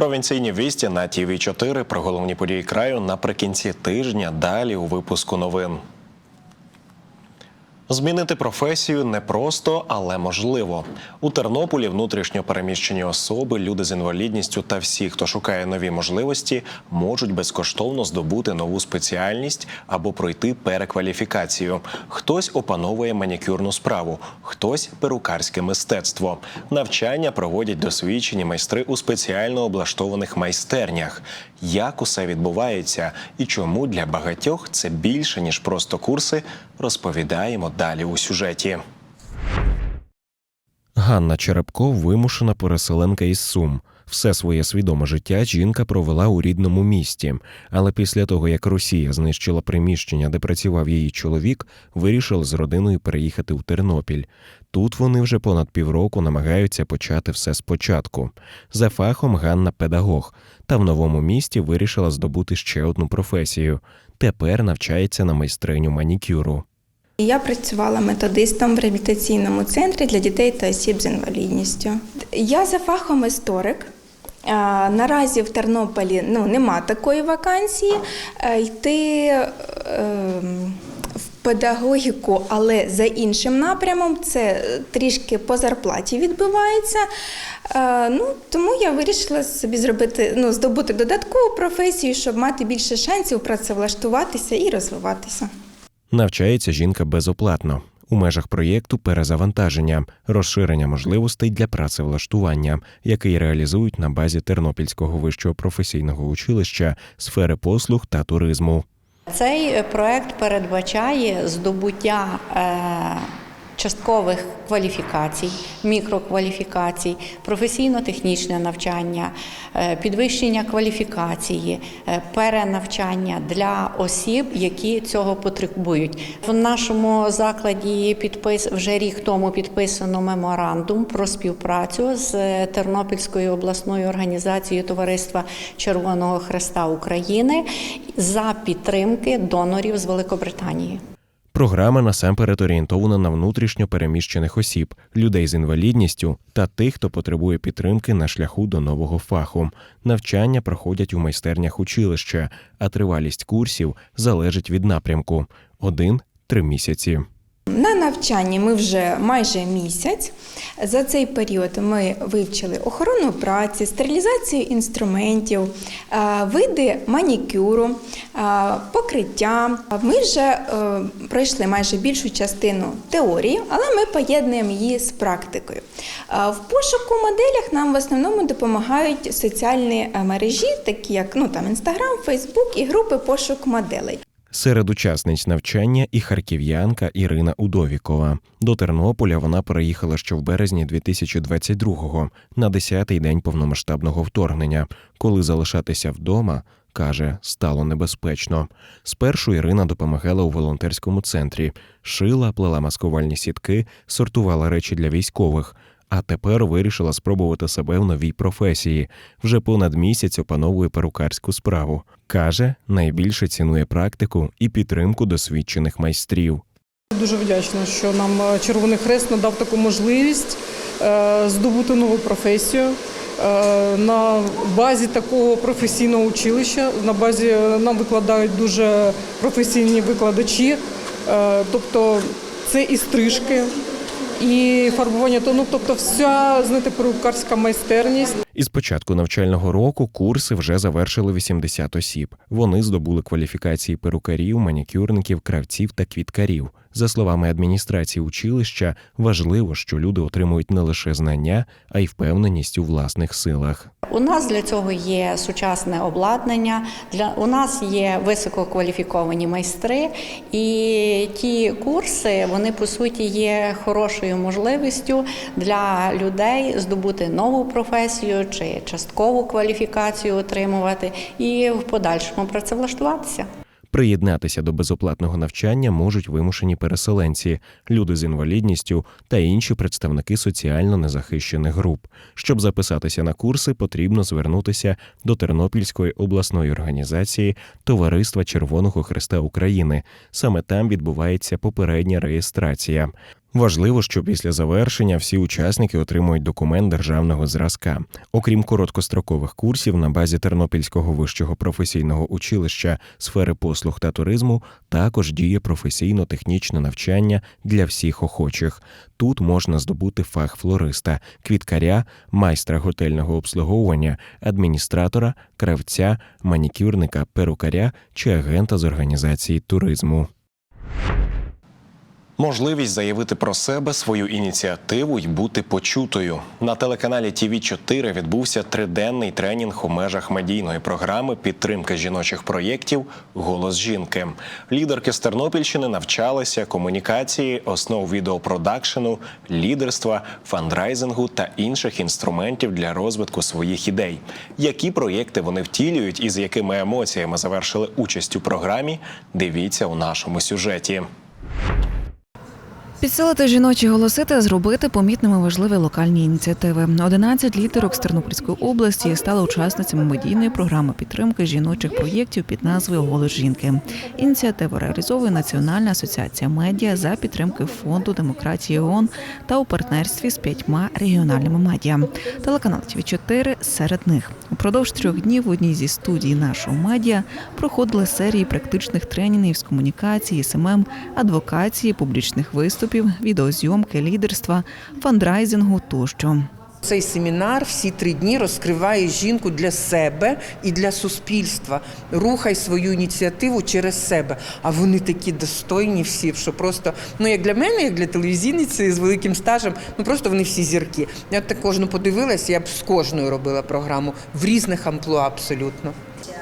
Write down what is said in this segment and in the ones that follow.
Провінційні вісті на ТІВІ 4 про головні події краю наприкінці тижня. Далі у випуску новин. Змінити професію непросто, але можливо. У Тернополі внутрішньо переміщені особи, люди з інвалідністю та всі, хто шукає нові можливості, можуть безкоштовно здобути нову спеціальність або пройти перекваліфікацію. Хтось опановує манікюрну справу, хтось перукарське мистецтво. Навчання проводять досвідчені майстри у спеціально облаштованих майстернях. Як усе відбувається і чому для багатьох це більше ніж просто курси, розповідаємо далі у сюжеті. Ганна Черепко вимушена переселенка із Сум. Все своє свідоме життя жінка провела у рідному місті, але після того, як Росія знищила приміщення, де працював її чоловік, вирішила з родиною переїхати у Тернопіль. Тут вони вже понад півроку намагаються почати все спочатку. За фахом Ганна педагог, та в новому місті вирішила здобути ще одну професію. Тепер навчається на майстриню манікюру. Я працювала методистом в реабілітаційному центрі для дітей та осіб з інвалідністю. Я за фахом історик. Наразі в Тернополі ну, нема такої вакансії. Йти е, в педагогіку, але за іншим напрямом, це трішки по зарплаті відбувається. Ну, тому я вирішила собі зробити, ну, здобути додаткову професію, щоб мати більше шансів працевлаштуватися і розвиватися. Навчається жінка безоплатно у межах проєкту перезавантаження, розширення можливостей для працевлаштування, який реалізують на базі Тернопільського вищого професійного училища сфери послуг та туризму. Цей проект передбачає здобуття е, часткових кваліфікацій, мікрокваліфікацій, професійно-технічне навчання, е, підвищення кваліфікації, е, перенавчання для осіб, які цього потребують. В нашому закладі підпис вже рік тому підписано меморандум про співпрацю з е, Тернопільською обласною організацією Товариства Червоного Хреста України за підтримки донорів з Великобританії. Програма насамперед орієнтована на внутрішньо переміщених осіб, людей з інвалідністю та тих, хто потребує підтримки на шляху до нового фаху. Навчання проходять у майстернях училища, а тривалість курсів залежить від напрямку один три місяці. На навчанні ми вже майже місяць. За цей період ми вивчили охорону праці, стерилізацію інструментів, е, види манікюру, е, покриття. Ми вже е, пройшли майже більшу частину теорії, але ми поєднуємо її з практикою. В пошуку моделях нам в основному допомагають соціальні мережі, такі як ну, там, Instagram, Facebook і групи пошук моделей. Серед учасниць навчання і харків'янка Ірина Удовікова. До Тернополя вона переїхала ще в березні 2022-го, на 10-й день повномасштабного вторгнення. Коли залишатися вдома, каже, стало небезпечно. Спершу Ірина допомагала у волонтерському центрі, шила, плела маскувальні сітки, сортувала речі для військових. А тепер вирішила спробувати себе в новій професії. Вже понад місяць опановує перукарську справу. Каже, найбільше цінує практику і підтримку досвідчених майстрів. Дуже вдячна, що нам е, Червоний Хрест надав таку можливість е, здобути нову професію. Е, На базі такого професійного училища, на базі нам викладають дуже професійні викладачі, тобто це і стрижки, і фарбування тону, тобто вся знаєте, перукарська майстерність. Із початку навчального року курси вже завершили 80 осіб. Вони здобули кваліфікації перукарів, манікюрників, кравців та квіткарів. За словами адміністрації училища, важливо, що люди отримують не лише знання, а й впевненість у власних силах. У нас для цього є сучасне обладнання. Для у нас є висококваліфіковані майстри, і ті курси вони по суті є хорошою можливістю для людей здобути нову професію чи часткову кваліфікацію отримувати і в подальшому працевлаштуватися. Приєднатися до безоплатного навчання можуть вимушені переселенці, люди з інвалідністю та інші представники соціально незахищених груп. Щоб записатися на курси, потрібно звернутися до Тернопільської обласної організації Товариства Червоного Христа України. Саме там відбувається попередня реєстрація. Важливо, що після завершення всі учасники отримують документ державного зразка. Окрім короткострокових курсів на базі Тернопільського вищого професійного училища сфери послуг та туризму, також діє професійно-технічне навчання для всіх охочих. Тут можна здобути фах флориста, квіткаря, майстра готельного обслуговування, адміністратора, кравця, манікюрника, перукаря чи агента з організації туризму. Можливість заявити про себе свою ініціативу й бути почутою на телеканалі tv 4 відбувся триденний тренінг у межах медійної програми підтримки жіночих проєктів Голос жінки. Лідерки з Тернопільщини навчалися комунікації, основ відеопродакшену, лідерства, фандрайзингу та інших інструментів для розвитку своїх ідей. Які проєкти вони втілюють і з якими емоціями завершили участь у програмі? Дивіться у нашому сюжеті. Підсилити жіночі голоси та зробити помітними важливі локальні ініціативи. 11 лідерок з Тернопільської області стали учасницями медійної програми підтримки жіночих проєктів під назвою Голос жінки. Ініціативу реалізовує Національна асоціація медіа за підтримки фонду демократії ООН та у партнерстві з п'ятьма регіональними медіа. Телеканал ТВ 4 серед них. Упродовж трьох днів в одній зі студій нашого медіа проходили серії практичних тренінгів з комунікації, СММ, адвокації, публічних виступів, відеозйомки, лідерства, фандрайзингу тощо. Цей семінар всі три дні розкриває жінку для себе і для суспільства. Рухай свою ініціативу через себе. А вони такі достойні всі, що просто ну як для мене, як для телевізійниці з великим стажем, ну просто вони всі зірки. Я от так кожну подивилася, я б з кожною робила програму в різних амплуа абсолютно.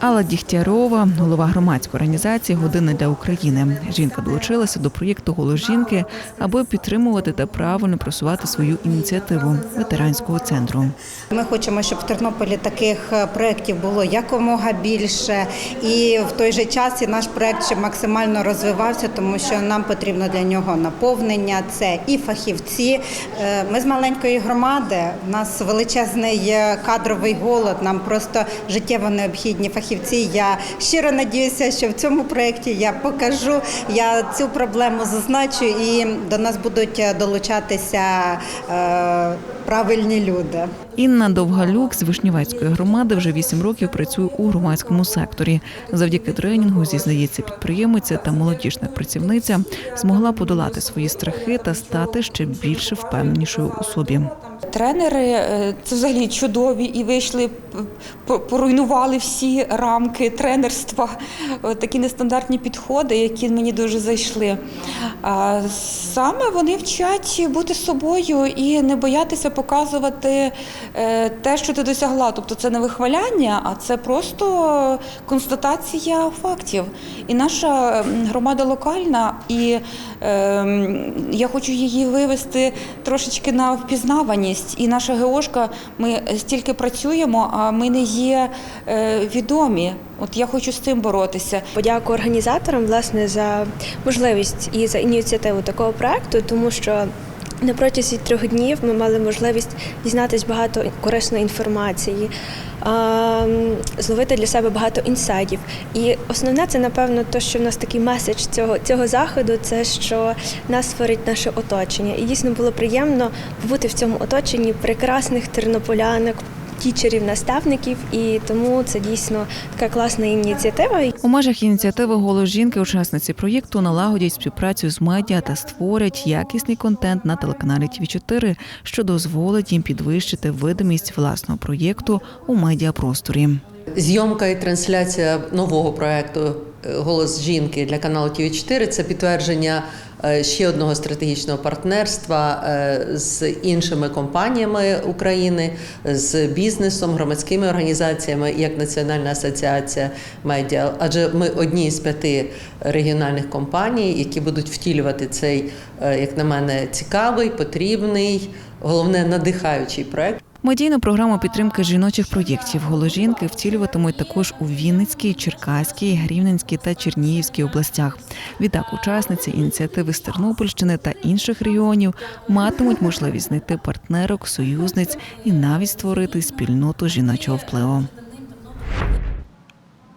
Алла Дігтярова, голова громадської організації Година для України. Жінка долучилася до проєкту Голос жінки, аби підтримувати та правильно просувати свою ініціативу ветеранського центру. Ми хочемо, щоб в Тернополі таких е, проєктів було якомога більше, і в той же час і наш проєкт ще максимально розвивався, тому що нам потрібно для нього наповнення. Це і фахівці. Е, Ми з маленької громади. У нас величезний е, кадровий голод. Нам просто життєво необхідні фахівці. Я щиро надіюся, що в цьому проєкті я покажу. Я цю проблему зазначу, і до нас будуть долучатися е, правильні люди. Інна Довгалюк з Вишнівецької громади вже вісім років працює у громадському секторі. Завдяки тренінгу зізнається підприємиця та молодіжна працівниця змогла подолати свої страхи та стати ще більше впевненішою у собі. Тренери е, це взагалі чудові і вийшли, поруйнували всі рамки тренерства, такі нестандартні підходи, які мені дуже зайшли. А Саме вони вчать бути собою і не боятися показувати е, те, що ти досягла. Тобто це не вихваляння, а це просто констатація фактів. І наша громада локальна, і е, я хочу її вивести трошечки на впізнаваність. І наша ГОшка, ми стільки працюємо, а ми не є е, відомі. От я хочу з цим боротися. Подяку організаторам власне за можливість і за ініціативу такого проекту, тому що на протязі трьох днів ми мали можливість дізнатись багато корисної інформації, зловити для себе багато інсайдів. І основне це напевно те, що в нас такий меседж цього, цього заходу, це що нас створить наше оточення. І дійсно було приємно бути в цьому оточенні прекрасних тернополянок. Тічерів, наставників, і тому це дійсно така класна ініціатива. У межах ініціативи Голос жінки учасниці проєкту налагодять співпрацю з медіа та створять якісний контент на телеканалі ТВ 4 що дозволить їм підвищити видимість власного проєкту у медіапросторі. Зйомка і трансляція нового проекту Голос жінки для каналу ТВ 4 це підтвердження е, ще одного стратегічного партнерства е, з іншими компаніями України, з бізнесом, громадськими організаціями, як Національна асоціація медіа. Адже ми одні з п'яти регіональних компаній, які будуть втілювати цей, е, як на мене, цікавий, потрібний, головне надихаючий проект. Медійну програму підтримки жіночих проєктів голожінки втілюватимуть також у Вінницькій, Черкаській, Рівненській та Чернігівській областях. Відтак, учасниці ініціативи з Тернопільщини та інших регіонів матимуть можливість знайти партнерок, союзниць і навіть створити спільноту жіночого впливу.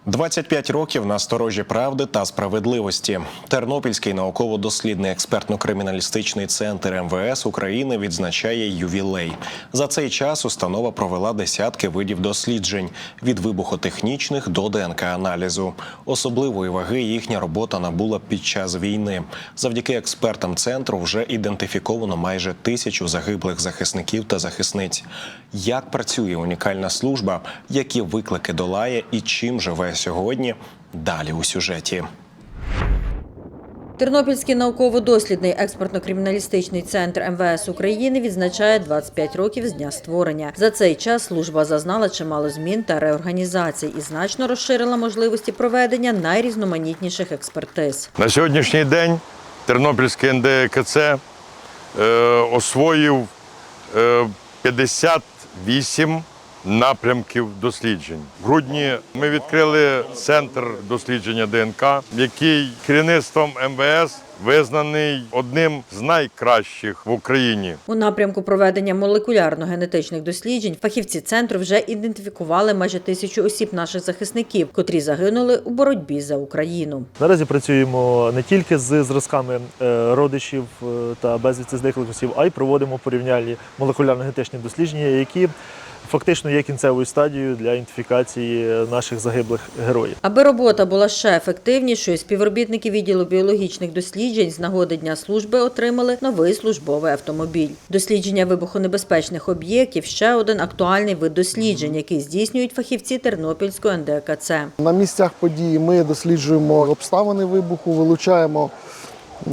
25 років на сторожі правди та справедливості. Тернопільський науково-дослідний експертно-криміналістичний центр МВС України відзначає ювілей. За цей час установа провела десятки видів досліджень від вибухотехнічних до ДНК-аналізу. Особливої ваги їхня робота набула під час війни. Завдяки експертам центру вже ідентифіковано майже тисячу загиблих захисників та захисниць. Як працює унікальна служба, які виклики долає і чим живе сьогодні? Далі у сюжеті. Тернопільський науково-дослідний експертно-криміналістичний центр МВС України відзначає 25 років з дня створення. За цей час служба зазнала чимало змін та реорганізацій і значно розширила можливості проведення найрізноманітніших експертиз. На сьогоднішній день Тернопільський НДКЦ е, освоїв е, 58 напрямків досліджень. В грудні ми відкрили центр дослідження ДНК, який керівництвом МВС визнаний одним з найкращих в Україні. У напрямку проведення молекулярно-генетичних досліджень фахівці центру вже ідентифікували майже тисячу осіб наших захисників, котрі загинули у боротьбі за Україну. Наразі працюємо не тільки з зразками е, родичів е, та безвісти зниклих осіб, а й проводимо порівняльні молекулярно-генетичні дослідження, які фактично є кінцевою стадією для ідентифікації наших загиблих героїв. Аби робота була ще ефективнішою, співробітники відділу біологічних досліджень з нагоди дня служби отримали новий службовий автомобіль. Дослідження вибухонебезпечних об'єктів ще один актуальний вид досліджень, який здійснюють фахівці Тернопільського НДКЦ. На місцях події ми досліджуємо обставини вибуху, вилучаємо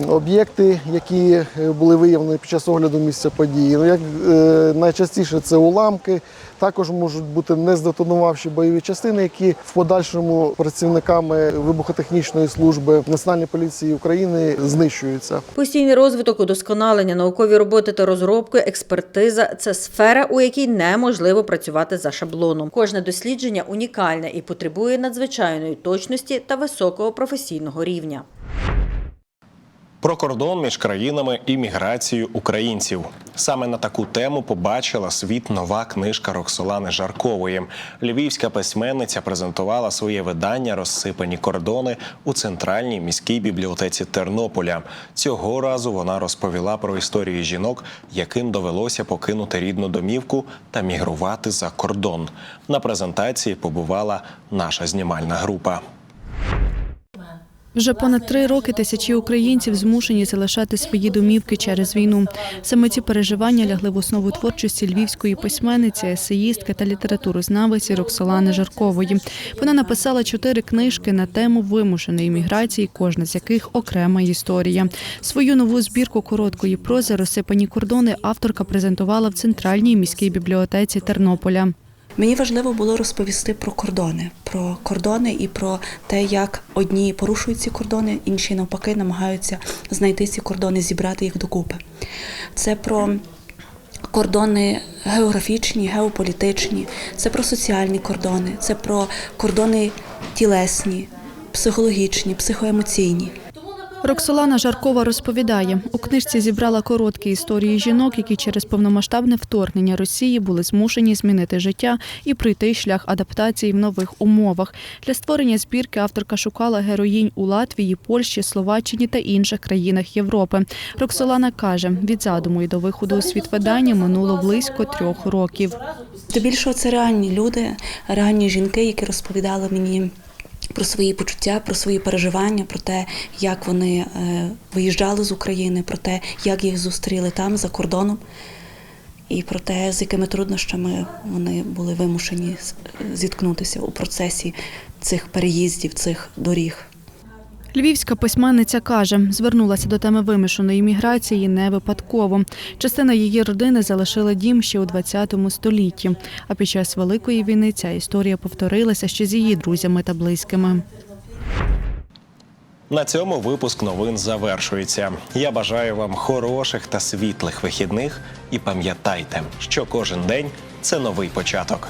об'єкти, які е, були виявлені під час огляду місця події. Ну, як е, найчастіше це уламки, також можуть бути не здетонувавші бойові частини, які в подальшому працівниками вибухотехнічної служби Національної поліції України знищуються. Постійний розвиток, удосконалення, наукові роботи та розробки, експертиза це сфера, у якій неможливо працювати за шаблоном. Кожне дослідження унікальне і потребує надзвичайної точності та високого професійного рівня. Про кордон між країнами і міграцію українців. Саме на таку тему побачила світ нова книжка Роксолани Жаркової. Львівська письменниця презентувала своє видання Розсипані кордони у центральній міській бібліотеці Тернополя. Цього разу вона розповіла про історії жінок, яким довелося покинути рідну домівку та мігрувати за кордон. На презентації побувала наша знімальна група. Вже понад три роки тисячі українців змушені залишати свої домівки через війну. Саме ці переживання лягли в основу творчості львівської письменниці, есеїстки та літературознавиці Роксолани Жаркової. Вона написала чотири книжки на тему вимушеної міграції, кожна з яких окрема історія. Свою нову збірку короткої прози Розсипані кордони авторка презентувала в центральній міській бібліотеці Тернополя. Мені важливо було розповісти про кордони, про кордони і про те, як одні порушують ці кордони, інші навпаки намагаються знайти ці кордони, зібрати їх докупи. Це про кордони географічні, геополітичні, це про соціальні кордони, це про кордони тілесні, психологічні, психоемоційні. Роксолана Жаркова розповідає, у книжці зібрала короткі історії жінок, які через повномасштабне вторгнення Росії були змушені змінити життя і пройти шлях адаптації в нових умовах. Для створення збірки авторка шукала героїнь у Латвії, Польщі, Словаччині та інших країнах Європи. Роксолана каже, від задуму і до виходу у світ видання минуло близько трьох років. Здебільшого це реальні люди, реальні жінки, які розповідали мені. Про свої почуття, про свої переживання, про те, як вони е, виїжджали з України, про те, як їх зустріли там за кордоном, і про те, з якими труднощами вони були вимушені зіткнутися у процесі цих переїздів, цих доріг. Львівська письменниця каже, звернулася до теми вимушеної міграції не випадково. Частина її родини залишила дім ще у 20 столітті. А під час великої війни ця історія повторилася ще з її друзями та близькими. На цьому випуск новин завершується. Я бажаю вам хороших та світлих вихідних і пам'ятайте, що кожен день це новий початок.